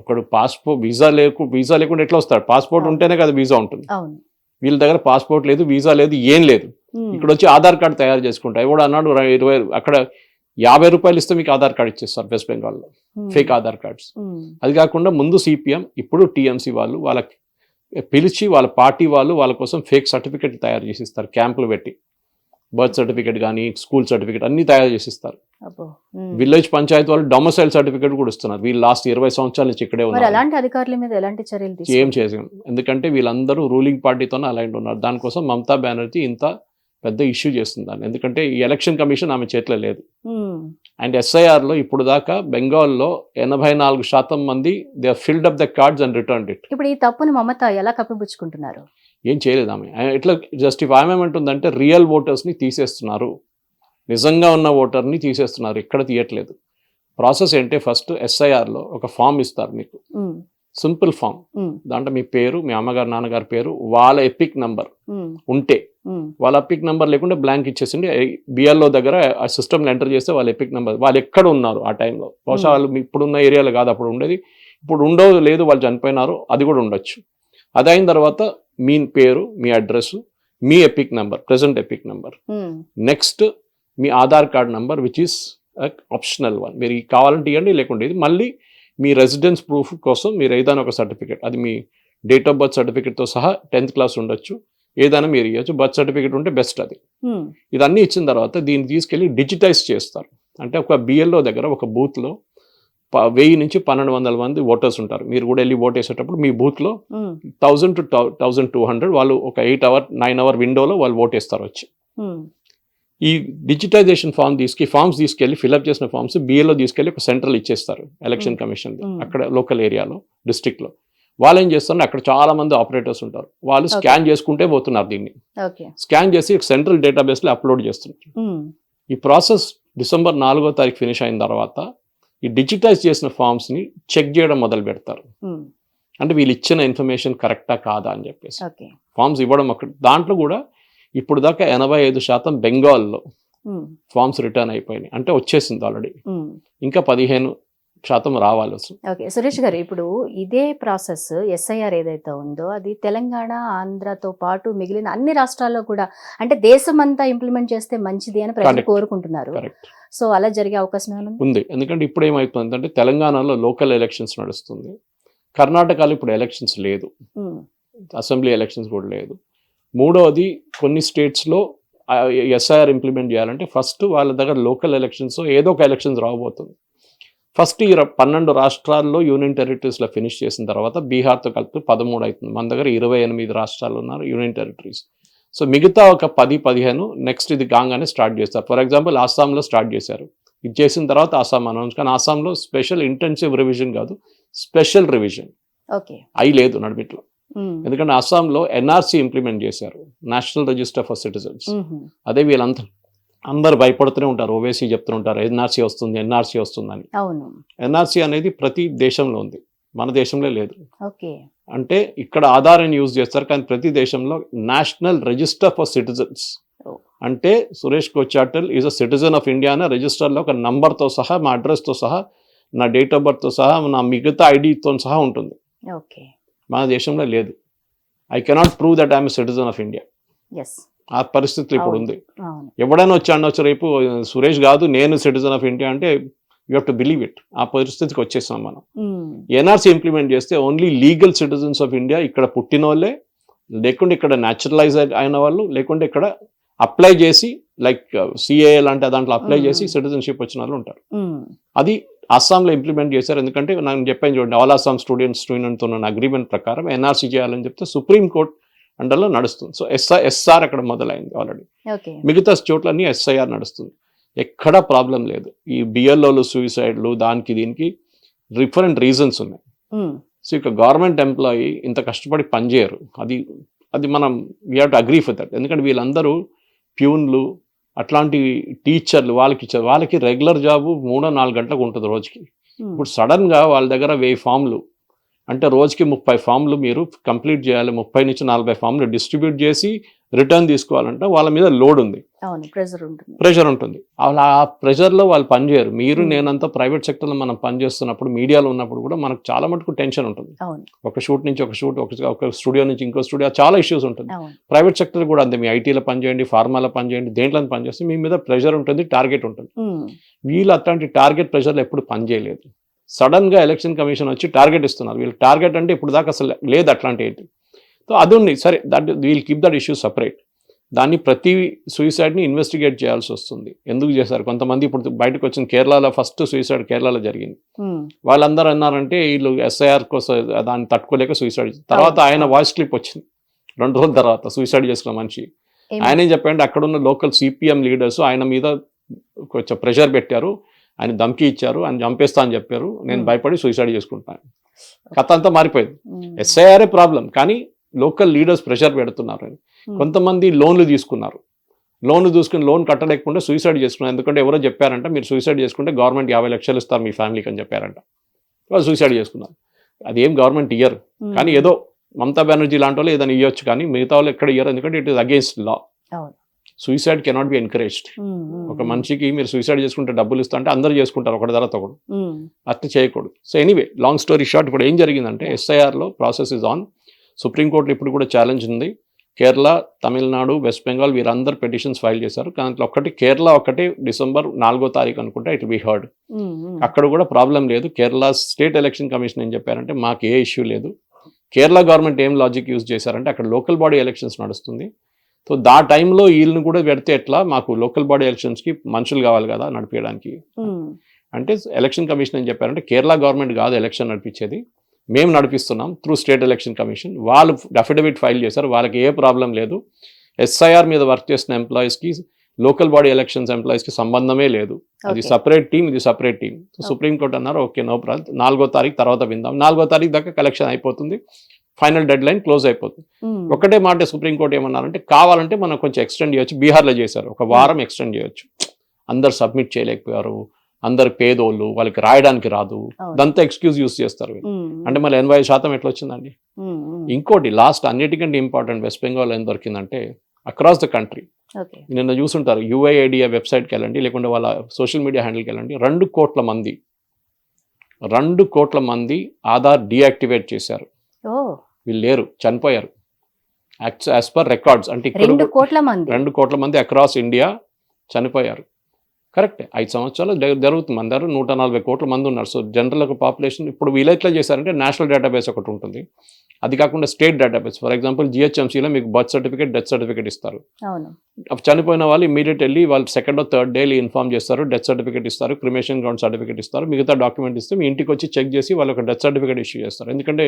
Speaker 2: ఒకడు పాస్పోర్ట్ వీసా లేకు వీసా లేకుండా ఎట్లా వస్తాడు పాస్పోర్ట్ ఉంటేనే కదా వీసా ఉంటుంది. వీళ్ళ దగ్గర పాస్పోర్ట్ లేదు వీసా లేదు ఏం లేదు. ఇక్కడ వచ్చి ఆధార్ కార్డు తయారు చేసుకుంటారు. ఎవడు అన్నాడు ఇరవై అక్కడ యాభై రూపాయలు ఇస్తే మీకు ఆధార్ కార్డు ఇచ్చేస్తారు వెస్ట్ బెంగాల్లో ఫేక్ ఆధార్ కార్డ్స్. అది కాకుండా ముందు సిపిఎం ఇప్పుడు టిఎంసి వాళ్ళు వాళ్ళకి పిలిచి వాళ్ళ పార్టీ వాళ్ళు వాళ్ళ కోసం ఫేక్ సర్టిఫికెట్ తయారు చేసి ఇస్తారు క్యాంపులు పెట్టి. బర్త్ సర్టిఫికెట్ కానీ స్కూల్ సర్టిఫికెట్ అన్ని తయారు చేసి ఇస్తారు
Speaker 1: అబ్బో
Speaker 2: విలేజ్ పంచాయతీ వాళ్ళు డొమసైల్ సర్టిఫికెట్ కూడా ఇస్తున్నారు. వీళ్ళు లాస్ట్ ఇరవై సంవత్సరాల నుంచి ఇక్కడే ఉన్నారు.
Speaker 1: అలాంటి అధికారుల మీద ఎలాంటి చర్యలు
Speaker 2: ఏం చేసాం ఎందుకంటే వీళ్ళందరూ రూలింగ్ పార్టీతోనే అలైన్ ఉన్నారు. దానికోసం మమతా బెనర్జీ ఇంత పెద్ద ఇష్యూ చేస్తుంది దాన్ని. ఎందుకంటే ఈ ఎలక్షన్ కమిషన్ ఆమె చేతిలో లేదు. అండ్ ఎస్ఐఆర్లో ఇప్పుడు దాకా బెంగాల్లో ఎనభై నాలుగు శాతం మంది they filled up the cards and return it.
Speaker 1: ఇప్పుడు ఈ తప్పుని మమత ఎలా కప్పిపుచ్చుకుంటున్నారు?
Speaker 2: ఏం చేయలేదు ఆమె. ఆమె ఎట్లా జస్టిఫై ఆమె ఏమంటుందంటే రియల్ ఓటర్స్ని తీసేస్తున్నారు. నిజంగా ఉన్న ఓటర్ని తీసేస్తున్నారు. ఎక్కడ తీయట్లేదు. ప్రాసెస్ ఏంటి? ఫస్ట్ ఎస్ఐఆర్లో ఒక ఫామ్ ఇస్తారు మీకు.
Speaker 1: Um,
Speaker 2: simple form. దాంట్లో మీ పేరు మీ అమ్మగారు నాన్నగారి పేరు వాళ్ళ ఎపిక్ నంబర్ ఉంటే. వాళ్ళ ఎపిక్ నెంబర్ లేకుంటే బ్లాంక్ ఇచ్చేసిండి. బిఎల్ఓ దగ్గర ఆ సిస్టమ్లో ఎంటర్ చేస్తే వాళ్ళ ఎపిక్ నెంబర్ వాళ్ళు ఎక్కడ ఉన్నారు ఆ టైంలో బహుశా. వాళ్ళు ఇప్పుడున్న ఏరియాలో కాదు అప్పుడు ఉండేది. ఇప్పుడు ఉండో లేదు వాళ్ళు చనిపోయినారు అది కూడా ఉండొచ్చు. అది అయిన తర్వాత మీ పేరు మీ address me EPIC number present EPIC number next me Aadhaar card number which is optional one మీరు కావాలంటే ఇవ్వండి లేకుంటే ఇది. మళ్ళీ మీ రెసిడెన్స్ ప్రూఫ్ కోసం మీరు ఏదైనా ఒక సర్టిఫికేట్ అది మీ డేట్ ఆఫ్ బర్త్ సర్టిఫికేట్తో సహా టెన్త్ క్లాస్ ఉండొచ్చు. ఏదైనా మీరు ఇవ్వచ్చు బర్త్ సర్టిఫికేట్ ఉంటే బెస్ట్ అది.
Speaker 1: ఉమ్,
Speaker 2: ఇదన్నీ ఇచ్చిన తర్వాత దీన్ని తీసుకెళ్ళి డిజిటైజ్ చేస్తారు. అంటే ఒక బిఎల్ఓ దగ్గర ఒక బూత్లో వెయ్యి నుంచి పన్నెండు వందల మంది ఓటర్స్ ఉంటారు. మీరు కూడా వెళ్ళి ఓట్ వేసేటప్పుడు మీ బూత్లో thousand to thousand two hundred వాళ్ళు ఒక ఎయిట్ అవర్ నైన్ అవర్ విండోలో వాళ్ళు ఓట్ వేస్తారు వచ్చి.
Speaker 1: ఉమ్,
Speaker 2: ఈ డిజిటైజేషన్ ఫామ్ తీసుకు ఫామ్స్ తీసుకెళ్ళి ఫిల్అప్ చేసిన ఫామ్స్ బిఏలో తీసుకెళ్ళి ఒక సెంట్రల్ ఇచ్చేస్తారు ఎలక్షన్
Speaker 1: Hmm.
Speaker 2: Commission
Speaker 1: Hmm.
Speaker 2: అక్కడ లోకల్ ఏరియాలో డిస్ట్రిక్ట్లో వాళ్ళు ఏం చేస్తారు అక్కడ చాలా మంది ఆపరేటర్స్ ఉంటారు. వాళ్ళు. స్కాన్ చేసుకుంటే పోతున్నారు దీన్ని. స్కాన్ చేసి సెంట్రల్ డేటాబేస్లో అప్లోడ్ చేస్తున్నారు.
Speaker 1: ఉమ్,
Speaker 2: ఈ ప్రాసెస్ డిసెంబర్ నాలుగో తారీఖు ఫినిష్ అయిన తర్వాత ఈ డిజిటైజ్ చేసిన ఫామ్స్ని చెక్ చేయడం మొదలు పెడతారు. అంటే వీళ్ళు ఇచ్చిన ఇన్ఫర్మేషన్ కరెక్టా కాదా అని చెప్పేసి. ఫామ్స్ ఇవ్వడం అక్కడ దాంట్లో కూడా ఇప్పుడు దాకా ఎనభై ఐదు శాతం బెంగాల్లో ఫామ్స్ రిటర్న్ అయిపోయినాయి. అంటే వచ్చేసింది ఆల్రెడీ. ఇంకా పదిహేను శాతం రావాలి
Speaker 1: ఓకే సురేష్ గారు ఇప్పుడు ఇదే ప్రాసెస్ ఎస్ఐఆర్ ఏదైతే ఉందో అది తెలంగాణ ఆంధ్రతో పాటు మిగిలిన అన్ని రాష్ట్రాల్లో కూడా అంటే దేశం అంతా ఇంప్లిమెంట్ చేస్తే మంచిది అని ప్రజలు. కోరుకుంటున్నారు.
Speaker 2: కరెక్ట్
Speaker 1: సో అలా జరిగే అవకాశం ఏమైనా ఉందా?
Speaker 2: ఎందుకంటే ఇప్పుడు ఏమైపోతుంది అంటే తెలంగాణలో లోకల్ ఎలక్షన్స్ నడుస్తుంది. కర్ణాటకలో ఇప్పుడు ఎలక్షన్స్ లేదు. అసెంబ్లీ ఎలక్షన్స్ కూడా లేదు. మూడవది కొన్ని స్టేట్స్లో ఎస్ఐఆర్ ఇంప్లిమెంట్ చేయాలంటే ఫస్ట్ వాళ్ళ దగ్గర లోకల్ ఎలక్షన్స్ ఏదో ఒక ఎలక్షన్స్ రాబోతుంది ఫస్ట్ ఈ పన్నెండు రాష్ట్రాల్లో యూనియన్ టెరిటరీస్లో ఫినిష్ చేసిన తర్వాత బీహార్తో కలిపి పదమూడు అవుతుంది మన దగ్గర ఇరవై ఎనిమిది రాష్ట్రాలు ఉన్నారు యూనియన్ టెరిటరీస్. సో మిగతా ఒక పది పదిహేను నెక్స్ట్ ఇది కాగానే స్టార్ట్ చేస్తారు. ఫర్ ఎగ్జాంపుల్ ఆసాంలో స్టార్ట్ చేశారు. ఇది చేసిన తర్వాత ఆసాం అనౌన్స్ కానీ ఆసాంలో స్పెషల్ ఇంటెన్సివ్ రివిజన్ కాదు స్పెషల్ రివిజన్.
Speaker 1: ఓకే.
Speaker 2: అయి లేదు నడిమిట్లో ఎందుకంటే అస్సాంలో ఎన్ఆర్సీ ఇంప్లిమెంట్ చేశారు నేషనల్ రిజిస్టర్ ఫర్ సిటిజన్స్. అదే వీళ్ళంతా అందరు భయపడుతూనే ఉంటారు ఓవేసీ చెప్తుంటారు ఎన్ఆర్సీ వస్తుంది ఎన్ఆర్సీ వస్తుందని. ఎన్ఆర్సీ అనేది ప్రతి దేశంలో ఉంది మన దేశంలో లేదు. అంటే ఇక్కడ ఆధార్ని యూజ్ చేస్తారు కానీ ప్రతి దేశంలో నేషనల్ రిజిస్టర్ ఫర్ సిటిజన్స్. అంటే Suresh Kochattil is a citizen of India అనే రిజిస్టర్లో ఒక నంబర్తో సహా మా అడ్రస్తో సహా నా డేట్ ఆఫ్ బర్త్తో సహా నా మిగతా ఐడితో సహా ఉంటుంది.
Speaker 1: ఓకే.
Speaker 2: మన దేశంలో లేదు. I cannot prove that I'm citizen of India ఆ పరిస్థితి ఇప్పుడు. ఉంది. ఎవడైనా వచ్చి అనొచ్చు రేపు సురేష్ కాదు నేను సిటిజన్ ఆఫ్ ఇండియా అంటే you have to believe it ఆ పరిస్థితికి వచ్చేసాం మనం.
Speaker 1: ఉమ్,
Speaker 2: ఎన్ఆర్సీ ఇంప్లిమెంట్ చేస్తే only legal citizens of India ఇక్కడ పుట్టిన వాళ్ళే లేకుంటే ఇక్కడ న్యాచురలైజ్ అయిన వాళ్ళు లేకుంటే ఇక్కడ అప్లై చేసి లైక్ సిఏ లాంటి దాంట్లో అప్లై
Speaker 1: Mm.
Speaker 2: చేసి సిటిజన్షిప్ వచ్చిన వాళ్ళు ఉంటారు.
Speaker 1: ఉమ్,
Speaker 2: అది అస్సాంలో ఇంప్లిమెంట్ చేశారు. ఎందుకంటే నేను చెప్పాను చూడండి ఆల్ అస్సాం స్టూడెంట్స్ స్టూడెంట్తో ఉన్న అగ్రిమెంట్ ప్రకారం ఎన్ఆర్సీ చేయాలని చెప్తే సుప్రీం కోర్ట్ అండర్లో నడుస్తుంది. సో ఎస్ఆర్ ఎస్ఆర్ అక్కడ మొదలైంది ఆల్రెడీ మిగతా చోట్లన్నీ ఎస్ఐఆర్ నడుస్తుంది. ఎక్కడా ప్రాబ్లం లేదు. ఈ బిఎల్ఓలు సూసైడ్లు దానికి దీనికి డిఫరెంట్ రీజన్స్ ఉన్నాయి. సో ఇక గవర్నమెంట్ ఎంప్లాయీ ఇంత కష్టపడి పనిచేయరు. అది అది మనం we have to agree for that ఎందుకంటే వీళ్ళందరూ ప్యూన్లు అట్లాంటి టీచర్లు వాళ్ళకి ఇచ్చారు వాళ్ళకి రెగ్యులర్ జాబు మూడో నాలుగు గంటలకు ఉంటుంది రోజుకి.
Speaker 1: ఉమ్,
Speaker 2: ఇప్పుడు సడన్గా వాళ్ళ దగ్గర వెయ్యి ఫామ్లు. అంటే రోజుకి ముప్పై ఫామ్లు మీరు కంప్లీట్ చేయాలి. ముప్పై నుంచి నలభై ఫామ్లు డిస్ట్రిబ్యూట్ చేసి రిటర్న్ తీసుకోవాలంటే. వాళ్ళ మీద లోడ్ ఉంది. ప్రెషర్ ఉంటుంది. అలా ఆ ప్రెషర్లో వాళ్ళు పనిచేయరు మీరు. నేనంతా ప్రైవేట్ సెక్టర్లో మనం పనిచేస్తున్నప్పుడు మీడియాలో ఉన్నప్పుడు కూడా మనకు చాలా మటుకు టెన్షన్ ఉంటుంది. ఒక షూట్ నుంచి ఒక షూట్ ఒక స్టూడియో నుంచి ఇంకో స్టూడియో చాలా ఇష్యూస్ ఉంటుంది. ప్రైవేట్ సెక్టర్ కూడా అంతే. మీ ఐటీలో పనిచేయండి ఫార్మాలో పనిచేయండి దేంట్లో పనిచేస్తే మీ మీద ప్రెషర్ ఉంటుంది టార్గెట్ ఉంటుంది. వీళ్ళు అట్లాంటి టార్గెట్ ప్రెషర్లు ఎప్పుడు పనిచేయలేదు సడన్గా ఎలక్షన్ కమిషన్ వచ్చి టార్గెట్ ఇస్తున్నారు. వీళ్ళు టార్గెట్ అంటే ఇప్పుడు దాకా అసలు లేదు అట్లాంటి ఏంటి సో అది ఉంది సరే that we'll keep that issue separate. దాన్ని ప్రతి సూసైడ్ని ఇన్వెస్టిగేట్ చేయాల్సి వస్తుంది. ఎందుకు చేశారు? కొంతమంది ఇప్పుడు బయటకు వచ్చిన కేరళలో ఫస్ట్ సూసైడ్ కేరళలో జరిగింది. వాళ్ళందరూ అన్నారంటే వీళ్ళు ఎస్ఐఆర్ కోసం దాన్ని తట్టుకోలేక సూసైడ్ తర్వాత. ఆయన వాయిస్ క్లిప్ వచ్చింది. రెండు రోజుల తర్వాత సూసైడ్ చేసుకున్న మనిషి. ఆయన ఏం చెప్పారంటే అక్కడ ఉన్న లోకల్ సిపిఎం లీడర్స్ ఆయన మీద కొంచెం ప్రెషర్ పెట్టారు. ఆయన ధమ్కి ఇచ్చారు ఆయన చంపేస్తా అని చెప్పారు. నేను. భయపడి సూసైడ్ చేసుకుంటాను కథ అంతా మారిపోయింది. ఎస్ఐఆర్ఏ ప్రాబ్లం కానీ లోకల్ లీడర్స్ ప్రెషర్ పెడుతున్నారు అని. కొంతమంది లోన్లు తీసుకున్నారు. లోన్ చూసుకుని లోన్ కట్టలేకుండా సూసైడ్ చేసుకున్నారు. ఎందుకంటే ఎవరో చెప్పారంట మీరు సూసైడ్ చేసుకుంటే గవర్నమెంట్ యాభై లక్షలు ఇస్తారు మీ ఫ్యామిలీకి అని చెప్పారంట. వాళ్ళు సూసైడ్ చేసుకున్నారు. అది ఏం గవర్నమెంట్ ఇయ్యరు.
Speaker 1: ఉమ్.
Speaker 2: కానీ ఏదో మమతా బెనర్జీ లాంటి వాళ్ళు ఏదైనా ఇవ్వచ్చు కానీ మిగతా వాళ్ళు ఎక్కడ ఇయ్యరు. ఎందుకంటే it is against law. Suicide cannot be
Speaker 1: um,
Speaker 2: ఒక మనిషికి మీరు సూసైడ్ చేసుకుంటే డబ్బులు ఇస్తా అంటే అందరూ చేసుకుంటారు ఒకటి తర్వాత ఒకడు.
Speaker 1: ఉమ్,
Speaker 2: అట్లా చేయకూడదు. So anyway long story short ఇప్పుడు ఏం జరిగిందంటే ఎస్ఐఆర్లో ప్రాసెస్ ఇస్ ఆన్ సుప్రీంకోర్టులో ఇప్పుడు కూడా ఛాలెంజ్ ఉంది. కేరళ తమిళనాడు వెస్ట్ బెంగాల్ వీరందరూ పిటిషన్స్ ఫైల్ చేశారు. దాంట్లో ఒక్కటి కేరళ ఒకటి డిసెంబర్ నాలుగో తారీఖు అనుకుంటే ఇట్ బి హర్డ్. అక్కడ కూడా ప్రాబ్లం లేదు. కేరళ స్టేట్ ఎలక్షన్ కమిషన్ ఏం చెప్పారంటే మాకు ఏ ఇష్యూ లేదు. కేరళ గవర్నమెంట్ ఏం లాజిక్ యూజ్ చేశారంటే అక్కడ లోకల్ బాడీ ఎలక్షన్స్ నడుస్తుంది. సో దా టైంలో వీళ్ళని కూడా పెడితే ఎట్లా? మాకు లోకల్ బాడీ ఎలక్షన్స్కి మనుషులు కావాలి కదా నడిపించడానికి అంటే ఎలక్షన్ కమిషన్ ఏం చెప్పారంటే కేరళ గవర్నమెంట్ కాదు ఎలక్షన్ నడిపించేది. మేము నడిపిస్తున్నాం త్రూ స్టేట్ ఎలక్షన్ కమిషన్. వాళ్ళు అఫిడవిట్ ఫైల్ చేశారు. వాళ్ళకి ఏ ప్రాబ్లం లేదు. ఎస్ఐఆర్ మీద వర్క్ చేసిన ఎంప్లాయీస్కి లోకల్ బాడీ ఎలక్షన్స్ ఎంప్లాయీస్కి సంబంధమే లేదు. అది. సపరేట్ టీం ఇది సపరేట్ టీం సుప్రీంకోర్టు అన్నారు ఓకే నో ప్రాబ్లం. నాలుగో తారీఖు తర్వాత విందాం. నాలుగో తారీఖు దాకా కలెక్షన్ అయిపోతుంది. ఫైనల్ డెడ్ లైన్ క్లోజ్ అయిపోతుంది. ఒకటే మాట సుప్రీంకోర్టు ఏమన్నారంటే కావాలంటే మనం కొంచెం ఎక్స్టెండ్ చేయొచ్చు బీహార్లో చేశారు ఒక వారం ఎక్స్టెండ్ చేయొచ్చు. అందరు సబ్మిట్ చేయలేకపోయారు అందరు పేదోళ్ళు వాళ్ళకి రాయడానికి రాదు. దంతా ఎక్స్క్యూజ్ యూస్ చేస్తారు అంటే మళ్ళీ ఎనభై శాతం ఎట్లా వచ్చిందండి. ఇంకోటి లాస్ట్ అన్నిటికంటే ఇంపార్టెంట్ వెస్ట్ బెంగాల్ ఏం దొరికిందంటే అక్రాస్ ద కంట్రీ నిన్న చూసుంటారు యుఐఐడిఏ వెబ్సైట్కి వెళ్ళండి లేకుంటే వాళ్ళ సోషల్ మీడియా హ్యాండిల్కి వెళ్ళండి రెండు కోట్ల మంది రెండు కోట్ల మంది ఆధార్ డీయాక్టివేట్ చేశారు. వీళ్ళు లేరు చనిపోయారు. యాజ్ పర్ రికార్డ్స్ అంటే
Speaker 1: రెండు కోట్ల మంది.
Speaker 2: రెండు కోట్ల మంది అక్రాస్ ఇండియా చనిపోయారు. కరెక్టే ఐదు సంవత్సరాలు జరుగుతుంది. దగ్గర నూట నలభై కోట్ల మంది ఉన్నారు. సో జనరల్ ఒక పాపులేషన్ ఇప్పుడు వీళ్ళు ఎట్లా చేశారంటే నేషనల్ డేటాబేస్ ఒకటి ఉంటుంది. అది కాకుండా స్టేట్ డేటాబేస్. ఫర్ ఎగ్జాంపుల్ జిహెచ్ఎంసీలో మీకు బర్త్ సర్టిఫికేట్ డెత్ సర్టిఫికేట్ ఇస్తారు. చనిపోయిన వాళ్ళు ఇమీడియట్ వెళ్ళి వాళ్ళు సెకండ్ థర్డ్ డేలు ఇన్ఫార్మ్ చేస్తారు డెత్ సర్టిఫికేట్ ఇస్తారు క్రిమేషన్ గ్రౌండ్ సర్టిఫికేట్ ఇస్తారు మిగతా డాక్యుమెంట్ ఇస్తే మీ ఇంటికి వచ్చి చెక్ చేసి వాళ్ళకి డెత్ సర్టిఫికేట్ ఇష్యూ చేస్తారు. ఎందుకంటే.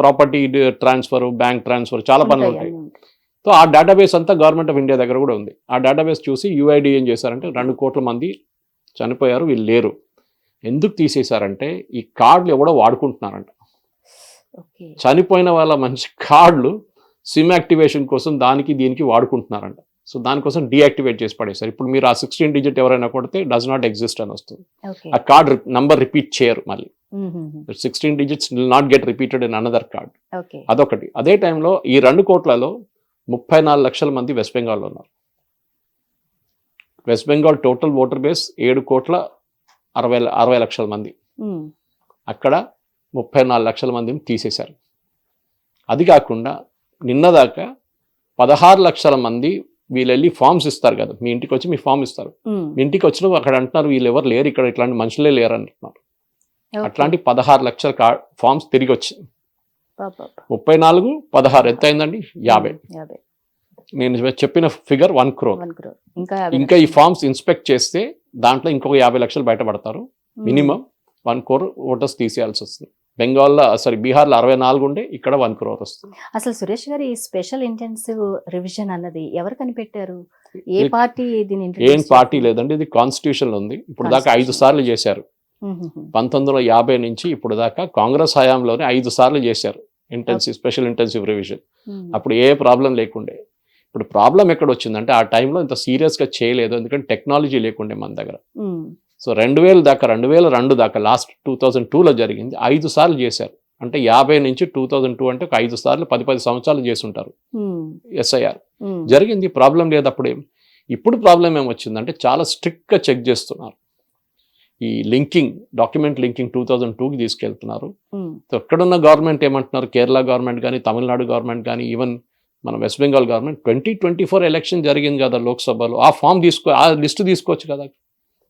Speaker 2: ప్రాపర్టీ ట్రాన్స్ఫర్ బ్యాంక్ ట్రాన్స్ఫర్ చాలా పనులు
Speaker 1: ఉంటాయి.
Speaker 2: సో ఆ డేటాబేస్ అంతా గవర్నమెంట్ ఆఫ్ ఇండియా దగ్గర కూడా ఉంది. ఆ డేటాబేస్ చూసి యుఐడి ఏం చేశారంటే రెండు కోట్ల మంది చనిపోయారు వీళ్ళు లేరు. ఎందుకు తీసేశారంటే ఈ కార్డులు ఎవడో వాడుకుంటున్నారంట. చనిపోయిన వాళ్ళ మంచి కార్డులు సిమ్ యాక్టివేషన్ కోసం దానికి దీనికి వాడుకుంటున్నారంట. సో దానికోసం డీయాక్టివేట్ చేసి పడేశారు. ఇప్పుడు మీరు ఆ సిక్స్టీన్ డిజిట్ ఎవరైనా కొడితే డస్ నాట్ ఎగ్జిస్ట్ అని వస్తుంది. ఆ కార్డ్ నంబర్ రిపీట్ చేయరు మళ్ళీ. Sixteen digits will not get repeated in another card అదొకటి. అదే టైంలో ఈ రెండు కోట్లలో ముప్పై నాలుగు లక్షల మంది వెస్ట్ బెంగాల్లో ఉన్నారు. West Bengal total voter base ఏడు కోట్ల అరవై అరవై లక్షల మంది. అక్కడ ముప్పై నాలుగు లక్షల మందిని తీసేశారు. అది కాకుండా నిన్నదాకా పదహారు లక్షల మంది వీళ్ళు వెళ్ళి ఫామ్స్ ఇస్తారు కదా మీ ఇంటికి వచ్చి మీ ఫామ్ ఇస్తారు. మీ ఇంటికి వచ్చిన అక్కడ అంటున్నారు వీళ్ళు ఎవరు లేరు ఇక్కడ ఇట్లాంటి మనుషులే లేరు అంటున్నారు. అట్లాంటి పదహారు లక్షల ఫామ్స్ తిరిగి వచ్చి.
Speaker 1: పాప, పాప.
Speaker 2: ముప్పై నాలుగు పదహారు ఎంత అయిందండి? యాభై. నేను చెప్పిన ఫిగర్ వన్ క్రోర్.
Speaker 1: ఇంకా
Speaker 2: ఈ. ఫామ్స్ ఇన్స్పెక్ట్ చేస్తే దాంట్లో ఇంకొక యాభై లక్షలు బయటపడతారు. మినిమం వన్ క్రోర్ ఓటర్స్ తీసేయాల్సి వస్తుంది. బెంగాల్లో సారీ బీహార్లో అరవై నాలుగు ఉండే ఇక్కడ వన్ క్రోర్ వస్తుంది.
Speaker 1: అసలు సురేష్ గారు ఈ స్పెషల్ ఇంటెన్సివ్ రివిజన్ అన్నది ఎవరు కనిపెట్టారు? ఏ పార్టీ
Speaker 2: ఏం పార్టీ? లేదండి ఇది కాన్స్టిట్యూషన్ ఉంది. ఇప్పుడు దాకా ఐదు. సార్లు చేశారు. పంతొమ్మిది వందల యాభై నుంచి ఇప్పుడు దాకా కాంగ్రెస్ హయాంలోనే ఐదు సార్లు చేశారు ఇంటెన్సివ్ స్పెషల్ ఇంటెన్సివ్ రివిజన్ అప్పుడు ఏ ప్రాబ్లం లేకుండే. ఇప్పుడు ప్రాబ్లం ఎక్కడ వచ్చిందంటే ఆ టైంలో ఇంత సీరియస్గా చేయలేదు ఎందుకంటే టెక్నాలజీ లేకుండే మన దగ్గర. సో రెండు వేల దాకా రెండు వేల రెండు దాకా లాస్ట్ టూ థౌజండ్ టూలో జరిగింది. ఐదు సార్లు చేశారు. అంటే యాభై నుంచి టూ థౌజండ్ టూ అంటే ఒక ఐదు సార్లు పది పది సంవత్సరాలు చేసి ఉంటారు
Speaker 1: ఉమ్,
Speaker 2: ఎస్ఐఆర్.
Speaker 1: ఉమ్.
Speaker 2: జరిగింది ప్రాబ్లం లేదు అప్పుడేం ఇప్పుడు ప్రాబ్లం ఏమొచ్చిందంటే చాలా స్ట్రిక్ట్గా చెక్ చేస్తున్నారు. ఈ linking document linking two thousand టూకి తీసుకెళ్తున్నారు.
Speaker 1: ఉమ్,
Speaker 2: సో ఎక్కడున్న గవర్నమెంట్ ఏమంటున్నారు? కేరళ గవర్నమెంట్ కానీ తమిళనాడు గవర్నమెంట్ కానీ ఈవెన్ మన West Bengal government twenty twenty four election జరిగింది కదా లోక్సభలో. ఆ ఫామ్ తీసుకో ఆ లిస్ట్ తీసుకోవచ్చు కదా.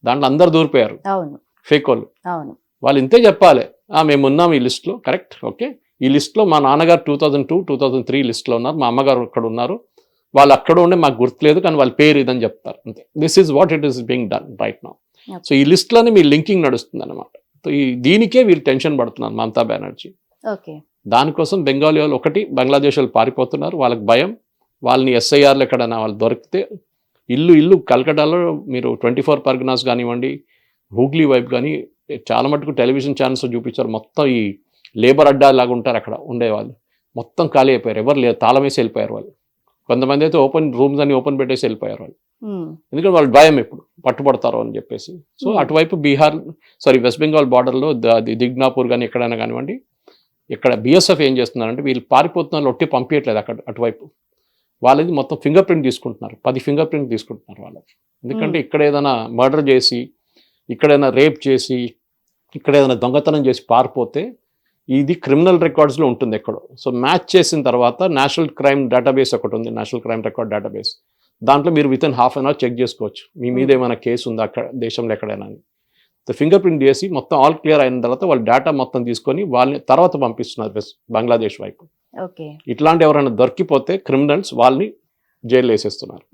Speaker 2: దాంట్లో అందరు దూరిపోయారు.
Speaker 1: అవును.
Speaker 2: ఫేక్ వాళ్ళు
Speaker 1: అవును.
Speaker 2: వాళ్ళు ఇంతే చెప్పాలి. "ఆ, మేము ఉన్నాం ఈ లిస్ట్లో. కరెక్ట్? ఓకే. ఈ లిస్ట్లో మా నాన్నగారు two thousand two two thousand three లిస్ట్లో ఉన్నారు. మా అమ్మగారు అక్కడ ఉన్నారు. వాళ్ళు అక్కడ ఉండే మాకు గుర్తులేదు కానీ వాళ్ళ పేరు ఇదని చెప్తారు. అంతే. This is what it is being done right now. So ఈ లిస్ట్లోనే మీ లింకింగ్ నడుస్తుంది అనమాట ఈ దీనికే వీళ్ళు టెన్షన్ పడుతున్నారు మమతా బెనర్జీ.
Speaker 1: ఓకే.
Speaker 2: దానికోసం బెంగాలీ వాళ్ళు ఒకటి బంగ్లాదేశ్ వాళ్ళు పారిపోతున్నారు. వాళ్ళకి భయం. వాళ్ళని ఎస్ఐఆర్లు ఎక్కడైనా వాళ్ళు దొరికితే ఇల్లు ఇల్లు కలకటాలో మీరు ట్వంటీ ఫోర్ పర్గనాస్ కానివ్వండి హూగ్లీ వైపు కానీ చాలా మటుకు టెలివిజన్ ఛానల్స్ చూపించారు. మొత్తం ఈ లేబర్ అడ్డా లాగా ఉంటారు అక్కడ ఉండేవాళ్ళు. మొత్తం ఖాళీ అయిపోయారు. ఎవరు లేరు. తాళం వేసి వెళ్ళిపోయారు వాళ్ళు. కొంతమంది అయితే ఓపెన్ రూమ్స్ అన్ని ఓపెన్ పెట్టేసి వెళ్ళిపోయారు వాళ్ళు. ఎందుకంటే వాళ్ళు భయం ఎప్పుడు? పట్టుబడతారు అని చెప్పేసి. సో. అటువైపు బీహార్ సారీ వెస్ట్ బెంగాల్ బార్డర్లో దిగ్నాపూర్ కానీ ఎక్కడైనా కానివ్వండి ఇక్కడ బిఎస్ఎఫ్ ఏం చేస్తున్నారంటే వీళ్ళు పారిపోతున్న వాళ్ళు ఒట్టి పంపించట్లేదు అక్కడ అటువైపు. వాళ్ళది మొత్తం ఫింగర్ ప్రింట్ తీసుకుంటున్నారు. పది ఫింగర్ ప్రింట్ తీసుకుంటున్నారు వాళ్ళకి. ఎందుకంటే ఇక్కడ ఏదైనా మర్డర్ చేసి ఇక్కడ ఏదైనా రేప్ చేసి ఇక్కడ ఏదైనా దొంగతనం చేసి పారిపోతే ఇది క్రిమినల్ రికార్డ్స్లో ఉంటుంది ఎక్కడో. సో మ్యాచ్ చేసిన తర్వాత నేషనల్ క్రైమ్ డేటాబేస్ ఒకటి ఉంది నేషనల్ క్రైమ్ రికార్డ్ డేటాబేస్. దాంట్లో మీరు within half an hour check చేసుకోవచ్చు. మీ మీద ఏమైనా కేసు ఉందా అక్కడ దేశంలో ఎక్కడైనా అని. ఫింగర్ ప్రింట్ చేసి మొత్తం ఆల్ క్లియర్ అయిన తర్వాత వాళ్ళు డేటా మొత్తం తీసుకొని వాళ్ళని తర్వాత పంపిస్తున్నారు బంగ్లాదేశ్ వైపు. ఇట్లాంటి ఎవరైనా దొరికిపోతే క్రిమినల్స్ వాళ్ళని జైలు వేసేస్తున్నారు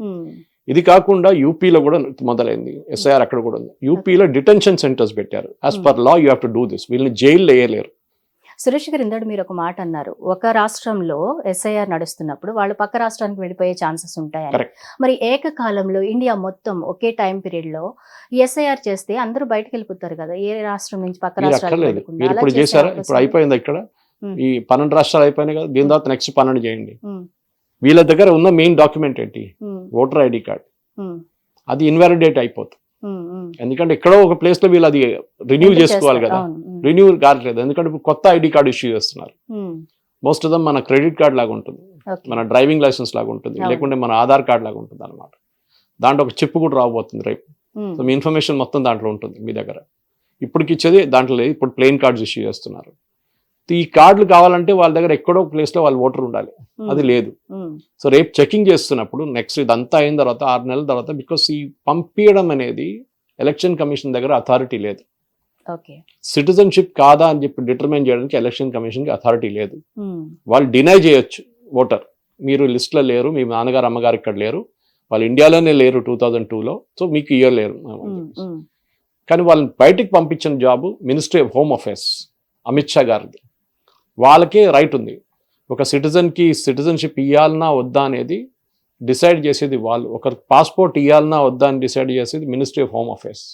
Speaker 2: ఇది కాకుండా యూపీలో కూడా మొదలైంది. ఎస్ఐఆర్ అక్కడ కూడా ఉంది. యూపీలో డిటెన్షన్ సెంటర్స్ పెట్టారు. As per law you have to do this వీళ్ళని జైలు వేయలేరు
Speaker 1: సురేష్ గారు ఇందాడు మీరు ఒక మాట అన్నారు. ఒక రాష్ట్రంలో ఎస్ఐఆర్ నడుస్తున్నప్పుడు వాళ్ళు పక్క రాష్ట్రానికి వెళ్ళిపోయే ఛాన్సెస్ ఉంటాయని. మరి ఏకకాలంలో ఇండియా మొత్తం ఒకే టైం పీరియడ్లో ఎస్ఐఆర్ చేస్తే అందరూ బయటకు వెళ్ళిపోతారు కదా? ఏ రాష్ట్రం నుంచి పక్క అలా
Speaker 2: ఇప్పుడు చేశారా? అయిపోయిందా ఇక్కడ. ఈ పన్నెండు రాష్ట్రాలు అయిపోయినాయి కదా దీని తర్వాత నెక్స్ట్ పన్నెండు చేయండి.
Speaker 1: ఉమ్,
Speaker 2: వీళ్ళ దగ్గర ఉన్న మెయిన్ డాక్యుమెంట్ ఏంటి? ఓటర్ ఐడి కార్డ్ అది ఇన్వాలిడేట్ అయిపోతుంది.
Speaker 1: ఉమ్.
Speaker 2: ఎందుకంటే ఎక్కడో ఒక ప్లేస్లో వీళ్ళు అది రిన్యూ చేసుకోవాలి. కదా. రిన్యూ కావట్లేదు. ఎందుకంటే ఇప్పుడు కొత్త ఐడి కార్డు ఇష్యూ చేస్తున్నారు. మోస్ట్ ఆఫ్ దమ్ మన క్రెడిట్ కార్డ్ లాగా ఉంటుంది. మన డ్రైవింగ్ లైసెన్స్ లాగా ఉంటుంది. లేకుంటే మన ఆధార్ కార్డ్ లాగా ఉంటుంది అనమాట దాంట్లో ఒక చిప్ కూడా రాబోతుంది రేపు. సో మీ ఇన్ఫర్మేషన్ మొత్తం దాంట్లో ఉంటుంది మీ దగ్గర. ఇప్పటికి ఇచ్చేది దాంట్లో లేదు. ఇప్పుడు ప్లెయిన్ కార్డ్స్ ఇష్యూ చేస్తున్నారు. ఈ కార్డులు కావాలంటే వాళ్ళ దగ్గర ఎక్కడో ప్లేస్లో వాళ్ళు ఓటర్ ఉండాలి. అది లేదు. సో రేపు చెకింగ్ చేస్తున్నప్పుడు నెక్స్ట్ ఇదంతా అయిన తర్వాత ఆరు నెలల తర్వాత బికాస్ ఈ పంపించడం అనేది ఎలక్షన్ కమిషన్ దగ్గర అథారిటీ లేదు. సిటిజన్షిప్ కాదా అని చెప్పి డిటర్మైన్ చేయడానికి ఎలక్షన్ కమిషన్కి అథారిటీ లేదు. వాళ్ళు డినై చేయొచ్చు ఓటర్ మీరు లిస్ట్లో లేరు మీ నాన్నగారు అమ్మగారు ఇక్కడ లేరు. వాళ్ళు ఇండియాలోనే లేరు టూ థౌజండ్ టూలో సో మీకు ఇయర్ లేరు. కానీ వాళ్ళని బయటికి పంపించిన job ministry of home affairs Amit Shah గారిది. వాళ్ళకే రైట్ ఉంది. ఒక సిటిజన్కి సిటిజన్షిప్ ఇవ్వాలన్నా వద్దా అనేది డిసైడ్ చేసేది వాళ్ళు. ఒకరికి పాస్పోర్ట్ ఇవ్వాలన్నా వద్దా అని డిసైడ్ చేసేది ministry of home affairs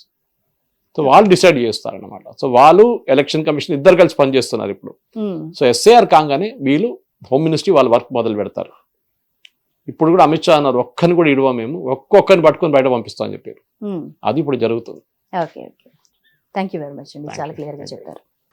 Speaker 2: so వాళ్ళు డిసైడ్ చేస్తారనమాట సో వాళ్ళు ఎలక్షన్ కమిషన్ ఇద్దరు కలిసి పనిచేస్తున్నారు ఇప్పుడు. సో ఎస్ఏఆర్ కాగానే వీళ్ళు హోమ్ మినిస్ట్రీ వాళ్ళ వర్క్ మొదలు పెడతారు. ఇప్పుడు కూడా అమిత్ షా అన్నారు ఒక్కరిని కూడా ఇడవ మేము ఒక్కొక్కరిని పట్టుకొని బయట పంపిస్తామని చెప్పారు.
Speaker 1: ఉమ్.
Speaker 2: అది ఇప్పుడు జరుగుతుంది.
Speaker 1: Okay okay thank you very much అండి. చాలా
Speaker 2: you.
Speaker 1: క్లియర్గా చెప్పారు.